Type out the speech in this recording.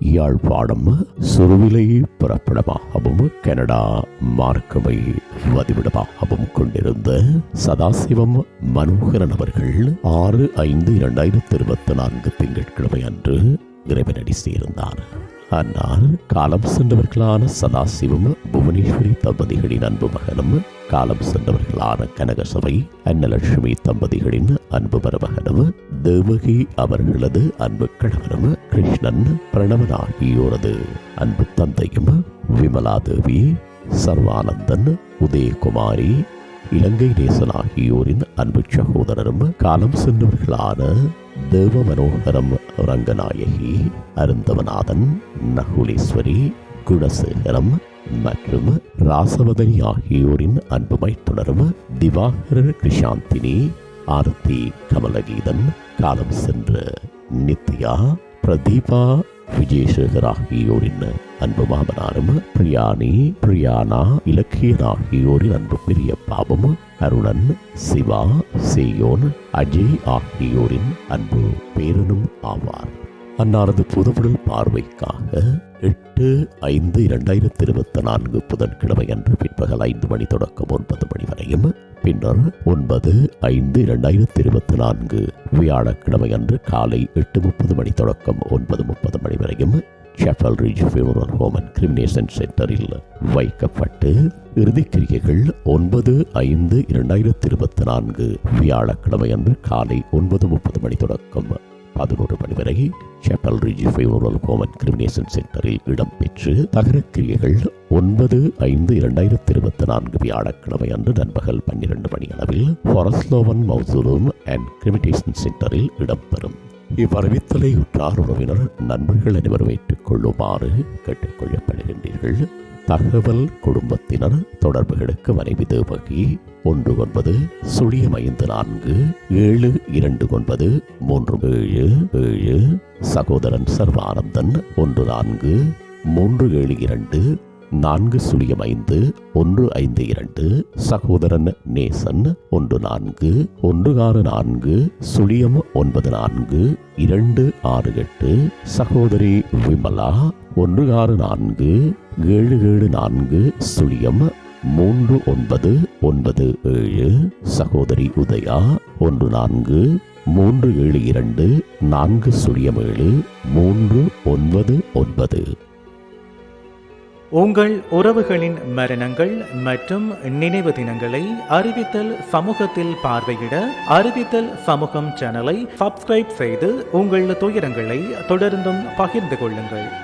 Yazhpanam சுருவிலை புறப்படமாகவும் Canada மார்க்கமை வதிவிடமாகவும் கொண்டிருந்த சதாசிவம் மனோகரன் அவர்கள் ஆறு ஐந்து இரண்டாயிரத்தி இருபத்தி நான்கு திங்கட்கிழமை அன்று இறைவனடி சேர்ந்தார். ஆனால் காலம் சென்றவர்களான சதாசிவம் புவனேஸ்வரி தம்பதிகளின் அன்பு மகனும் காலம் சென்றவர்களான கனகசபை அன்னலட்சுமி தம்பதிகளின் அன்பு மருமகனும் தேவகி அவர்களது அன்பு கணவனும் கிருஷ்ணன் பிரணவன் ஆகியோரது அன்பு தந்தையும் விமலா தேவி சர்வானந்தன் உதயகுமாரி இலங்கை நேசன் ஆகியோரின் அன்பு சகோதரரும் காலம் சென்றவர்களான தேவ மனோகரம் ரங்கநாயகி அருந்தவநாதன் நகுலேஸ்வரி குணசேகரம் மற்றும் ராசவதனி ஆகியோரின் அன்பு தொடரும் திவாகர் கிருஷாந்தினி ஆரத்தி கமலகீதன் காலம் சென்ற நித்யா பிரதீபா விஜயசேகர் ஆகியோரின் அன்பு மாமனாரும் பிரியாணி பிரியானா இலக்கியன் ஆகியோரின் அன்பு பெரிய பாபம் அருணன் சிவா சியோன் அஜய் ஆகியோரின் அன்பு பேரனும் ஆவார். அன்னாரது புதுவுடல் பார்வைக்காக எட்டு ஐந்து இரண்டாயிரத்தி இருபத்தி நான்கு புதன்கிழமை அன்று பிற்பகல் ஐந்து மணி தொடக்கம் ஒன்பது மணி வரையும் பின்னர் ஒன்பது ஐந்து இரண்டாயிரத்தி இருபத்தி நான்கு வியாழக்கிழமை அன்று காலை எட்டு முப்பது மணி தொடக்கம் ஒன்பது முப்பது மணி வரையும் Chapel Ridge funeral home and cremation சென்டரில் வைக்கப்பட்டு இறுதிக்கிரிகைகள் ஒன்பது ஐந்து இரண்டாயிரத்தி இருபத்தி நான்கு வியாழக்கிழமை அன்று காலை ஒன்பது முப்பது மணி தொடக்கம். பதினோரு மணி வரை செப்பல் ரிஜ் கோமன் கிரிமினேஷன் சென்டரில் இடம்பெற்று தகரக்கிரியைகள் ஒன்பது ஐந்து இரண்டாயிரத்தி இருபத்தி நான்கு வியாழக்கிழமை அன்று நண்பகல் பன்னிரண்டு மணி அளவில் ஃபாரஸ்லோவன் மௌசூலும் அண்ட் கிரிமினேஷன் சென்டரில் இடம்பெறும் இவ்வறிவித்தலை உற்றார் உறவினர் நண்பர்கள் அனைவரும் ஏற்றுக் கொள்ளுமாறு கேட்டுக்கொள்ளப்படுகின்றீர்கள். தகவல் குடும்பத்தினர் தொடர்புகளுக்கு மனைவி தேவகி ஒன்று ஒன்பது சுழியம் ஐந்து நான்கு ஏழு இரண்டு ஒன்பது மூன்று ஏழு ஏழு சகோதரன் சர்வானந்தன் ஒன்று நான்கு மூன்று ஏழு இரண்டு நான்கு சுழியம் ஐந்து ஒன்று ஐந்து இரண்டு சகோதரன் நேசன் ஒன்று நான்கு ஒன்று ஆறு நான்கு சுழியம் ஒன்பது நான்கு இரண்டு ஆறு எட்டு சகோதரி விமலா ஒன்று ஆறு நான்கு ஏழு ஏழு நான்கு சுழியம் மூன்று ஒன்பது ஒன்பது ஏழு சகோதரி உதயா ஒன்று நான்கு மூன்று ஏழு இரண்டு நான்கு சுழியம் ஏழு மூன்று ஒன்பது ஒன்பது. உங்கள் உறவுகளின் மரணங்கள் மற்றும் நினைவு தினங்களை அறிவித்தல் சமூகத்தில் பார்வையிட அறிவித்தல் சமூகம் சேனலை சப்ஸ்கிரைப் செய்து உங்கள் துயரங்களை தொடர்ந்தும் பகிர்ந்து கொள்ளுங்கள்.